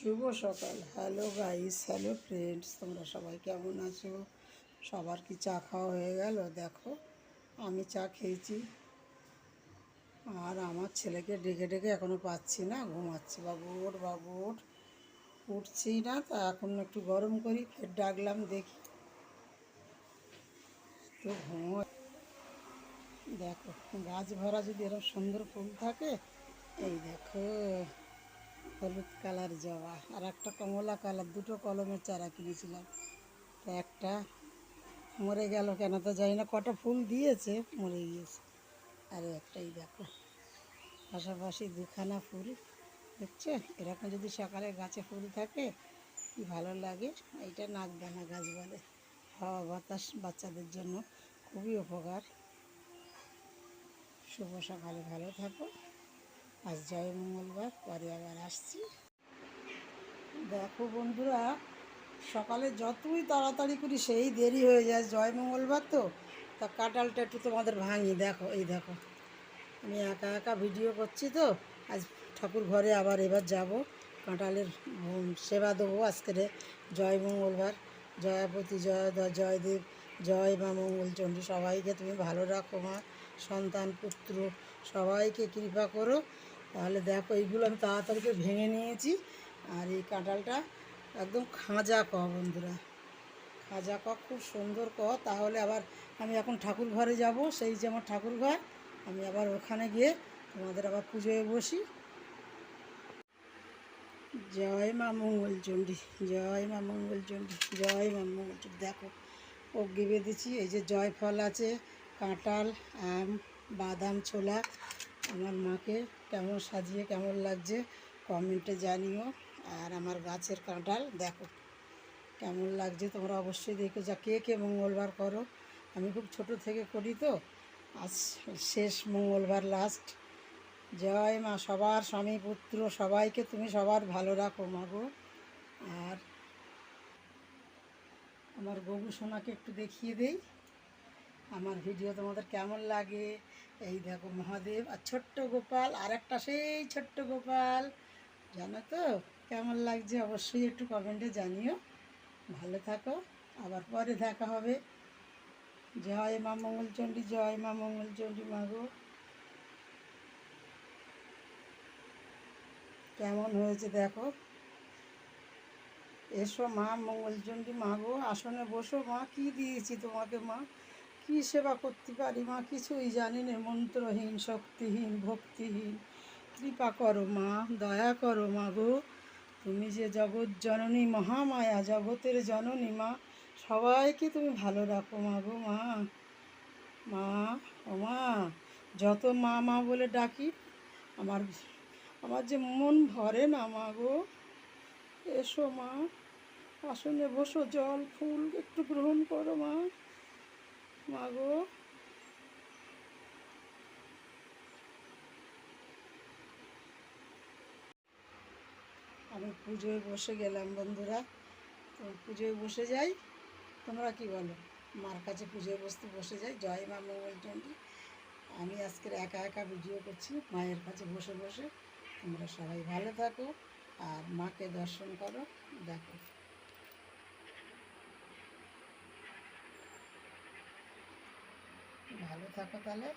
শুভ সকাল। Hello guys hello friends তোমরা সবাই কেমন আছো? সবার কি চা খাওয়া হয়ে গেল? দেখো, আমি চা খেয়েছি। আর আমার ছেলেকে ডেকে ডেকে এখনও পাচ্ছি না, ঘুমাচ্ছি। বাবু, ওঠ বাবু, ওঠ। উঠছি না, তা এখন একটু গরম করি, ফের ডাকলাম, দেখি। তো ঘুমো। দেখো, গাছ ভরা যদি এরকম সুন্দর ফুল থাকে, এই দেখো। হলুদ কালার জবা আর একটা কমলা কালার, দুটো কলমের চারা কিনেছিলাম। তা একটা মরে গেল কেন তো জানি না, কটা ফুল দিয়েছে, মরে গিয়েছে। আর একটাই দেখো, পাশাপাশি দুখানা ফুল, দেখছ? এরকম যদি সকালে গাছে ফুল থাকে, কি ভালো লাগে। এইটা নাকদানা গাছ বলে। হাওয়া বাতাস বাচ্চাদের জন্য খুবই উপকার। শুভ সকালে, ভালো থাকো। আজ জয় মঙ্গলবার, পরে আবার আসছি। দেখো বন্ধুরা, সকালে যতই তাড়াতাড়ি করি সেই দেরি হয়ে যায়, জয় মঙ্গলবার তো। তা কাঁঠালটা একটু তোমাদের ভাঙি, দেখো, এই দেখো। আমি একা একা ভিডিও করছি তো, আজ ঠাকুর ঘরে আবার এবার যাব। কাঁটালের সেবা দেবো আজকের জয় মঙ্গলবার। জয়াপতি, জয় জয়দেব জয় মা মঙ্গলচণ্ডী সবাইকে তুমি ভালো রাখো মা, সন্তান, পুত্র, সবাইকে কৃপা করো। তাহলে দেখো, এইগুলো আমি তাড়াতাড়ি করে ভেঙে নিয়েছি। আর এই কাঁঠালটা একদম খাঁজা ক বন্ধুরা। খাজা ক, খুব সুন্দর ক। তাহলে আবার আমি এখন ঠাকুর ঘরে যাব। সেই যে আমার ঠাকুর ঘর, আমি আবার ওখানে গিয়ে তোমাদের আবার পুজোয় বসি। জয় মা মঙ্গলচণ্ডী জয় মা মঙ্গলচণ্ডী জয় মা মঙ্গলচণ্ডী দেখো অগ্নি বেঁধেছি এই যে জয় ফল আছে, কাঁঠাল, আম, বাদাম, ছোলা। আমার মাকে কেমন সাজিয়ে, কেমন লাগছে কমেন্টে জানিও। আর আমার গাছের কাঁঠাল দেখো, কেমন লাগছে তোমরা অবশ্যই দেখো যা কে কে মঙ্গলবার করো। আমি খুব ছোট থেকে করি তো, আজ শেষ মঙ্গলবার লাস্ট জয় মা সবার স্বামী পুত্র সবাইকে তুমি সবার ভালো রাখো মা গো। আর আমার গবু সোনাকে একটু দেখিয়ে দেই। আমার ভিডিও তোমাদের কেমন লাগে? এই দেখো মহাদেব আর ছোট্ট গোপাল আর একটা সেই ছোট্ট গোপাল। জানো তো, কেমন লাগছে অবশ্যই একটু কমেন্টে জানিও। ভালো থাকো, আবার পরে দেখা হবে। জয় মা মঙ্গলচণ্ডী, জয় মা মঙ্গলচণ্ডী মা গো। কেমন হয়েছে দেখো? এসো মা মঙ্গলচণ্ডী মা গো, আসনে বসো মা, কি দিয়েছি তোমাকে মা? কি সেবা করতে পারি? মা কিছুই জানি না। মন্ত্রহীন, শক্তিহীন, ভক্তিহীন। কৃপা করো মা, দয়া করো মা গো। তুমি যে জগৎ জননী, মহামায়া, জগতের জননী মা, সবাইকে তুমি ভালো রাখো মা গো মা। মা, ও মা, যত মা মা বলে ডাকি, আমার আমার যে মন ভরে না মা গো। এসো মা, আসনে বসো, জল, ফুল একটু গ্রহণ করো মা। মা আমি পুজোয় বসে গেলাম বন্ধুরা। তো পুজোয় বসে যাই। তোমরা কি বলো? মার কাছে পুজোয় বসতে বসে যাই। জয় মা মঙ্গলচণ্ডী আমি আজকের একা একা ভিডিও করছি। মায়ের কাছে বসে বসে তোমরা সবাই ভালো থাকো আর মাকে দর্শন করো। দেখো। ভালো থাকো তাহলে।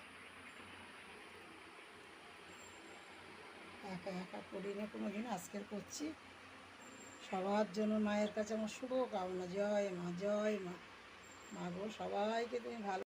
একা একা করি না কোনো দিন আজকের করছি। সবার জন্য মায়ের কাছে আমার শুভ কামনা। জয় মা জয় মা। মা গো, সবাইকে তুমি ভালো